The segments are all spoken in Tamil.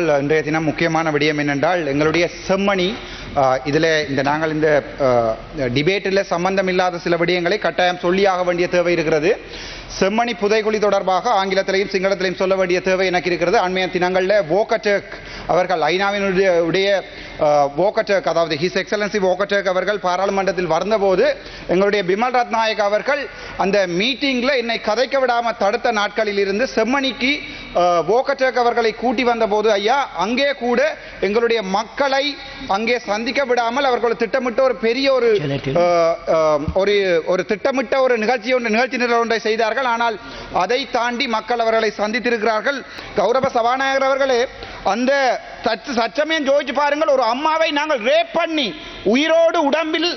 இன்றைய தினம் முக்கியமான விடயம் என்னென்றால் எங்களுடைய செம்மணி இதில் இந்த நாங்கள் இந்த டிபேட்டில் சம்பந்தம் இல்லாத சில விடயங்களை கட்டாயம் சொல்லியாக வேண்டிய தேவை இருக்கிறது. செம்மணி புதைகுழி தொடர்பாக ஆங்கிலத்திலையும் சிங்களத்திலையும் சொல்ல வேண்டிய தேவை எனக்கு இருக்கிறது. அண்மைய தினங்களில் வோகடேக் அவர்கள் ஐநாவினுடைய உடைய வோகடேக் அதாவது ஹிஸ் எக்ஸலன்சி வோகடேக் அவர்கள் பாராளுமன்றத்தில் வந்தபோது எங்களுடைய பிமல் ரத்நாயக் அவர்கள் அந்த மீட்டிங்கில் என்னை கதைக்க விடாமல் தடுத்த நாட்களில் இருந்து செம்மணிக்கு வோகட்டக் அவர்களை கூட்டி வந்தபோது ஐயா அங்கே கூட எங்களுடைய மக்களை அங்கே சந்திக்க விடாமல் அவர்கள் திட்டமிட்ட ஒரு பெரிய ஒரு ஒரு ஒரு திட்டமிட்ட ஒரு நிகழ்ச்சி ஒன்று நிகழ்ச்சி நிரல் ஒன்றை செய்தார்கள். ஆனால் அதை தாண்டி மக்கள் அவர்களை சந்தித்திருக்கிறார்கள். கௌரவ சபாநாயகர் அவர்களே அந்த சற்று சச்சமயம் ஜோதிச்சு பாருங்கள். ஒரு அம்மாவை நாங்கள் ரேப் பண்ணி உயிரோடு உடம்பில்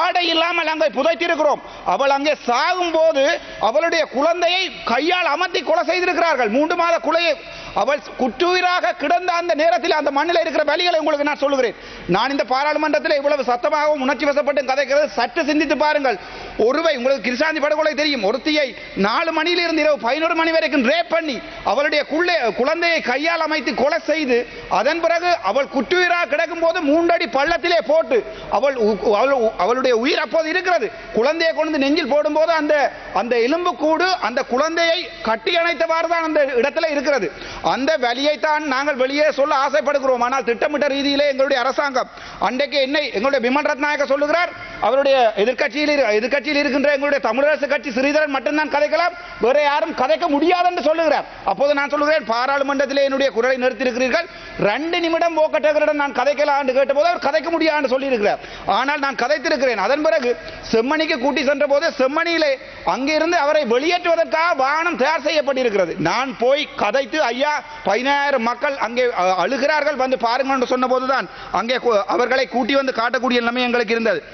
ஆடை இல்லாமல் அங்கே புதைத்திருக்கிறோம். அவள் அங்கே சாகும் போது அவளுடைய குழந்தையை கையால் அமர்த்தி கொலை செய்திருக்கிறார்கள். மூன்று மாத குலையை அவள் குற்றுயிராக கிடந்த அந்த நேரத்தில் அந்த மண்ணில் இருக்கிற வழிகளை உங்களுக்கு நான் சொல்லுகிறேன். நான் இந்த பாராளுமன்றத்தில் இவ்வளவு சத்தமாகவும் உணர்ச்சி வசப்பட்டு கதைக்கிறது சற்று சிந்தித்து பாருங்கள். ஒருவை உங்களுக்கு கிருஷாந்தி படுகொலை தெரியும். ஒருத்தியை நாலு மணியிலிருந்து இரவு பதினோரு மணி வரைக்கும் ரேப் பண்ணி அவளுடைய குள்ளே குழந்தையை கையால் அமைத்து கொலை செய்து அதன் பிறகு அவள் குற்றுயிராக கிடக்கும் போது மூன்றடி பள்ளத்திலே போட்டு அவள் உ- அவளுடைய உயிர் அப்போது இருக்கிறது. குழந்தையை கொண்டு வந்து நெஞ்சில் போடும்போது அந்த அந்த எலும்பு கூடு அந்த குழந்தையை கட்டி அணைத்தவாறு தான் அந்த இடத்துல இருக்கிறது. அந்த வழியைத்தான் நாங்கள் வெளியே சொல்ல ஆசைப்படுகிறோம். ஆனால் திட்டமிட்ட ரீதியிலே எங்களுடைய அரசாங்கம் அன்றைக்கு என்னை எங்களுடைய பிமன் ரத்நாயக சொல்லுகிறார். அவருடைய எதிர்க்கட்சியில் இரு- எதிர்க்கட்சியில் இருக்கின்ற எங்களுடைய தமிழரசு கட்சி ஸ்ரீதரன் மட்டும்தான் கதைக்கலாம். வேற யாரும் கதைக்க முடியாது என்று சொல்லுகிறார். அப்போது நான் சொல்லுகிறேன் பாராளுமன்றத்திலே என்னுடைய குரலை நிறுத்தியிருக்கிறீர்கள். ரெண்டு நிமிடம் போக்கட்டகரிடம் நான் கதைக்கலாம் என்று கேட்டபோது அவர் கதைக்க முடியாது சொல்லியிருக்கிறார். ஆனால் நான் கதைத்திருக்கிறேன். அதன் பிறகு செம்மணிக்கு கூட்டி சென்ற போது செம்மணியிலே அங்கிருந்து அவரை வெளியேற்றுவதற்காக வாகனம் தயார் செய்யப்பட்டிருக்கிறது. நான் போய் கதைத்து ஐயா பதினாயிரம் மக்கள் அங்கே அழுகிறார்கள் வந்து பாருங்கள் என்று சொன்னபோதுதான் அங்கே அவர்களை கூட்டி வந்து காட்டக்கூடிய நிலைமை எங்களுக்கு இருந்தது.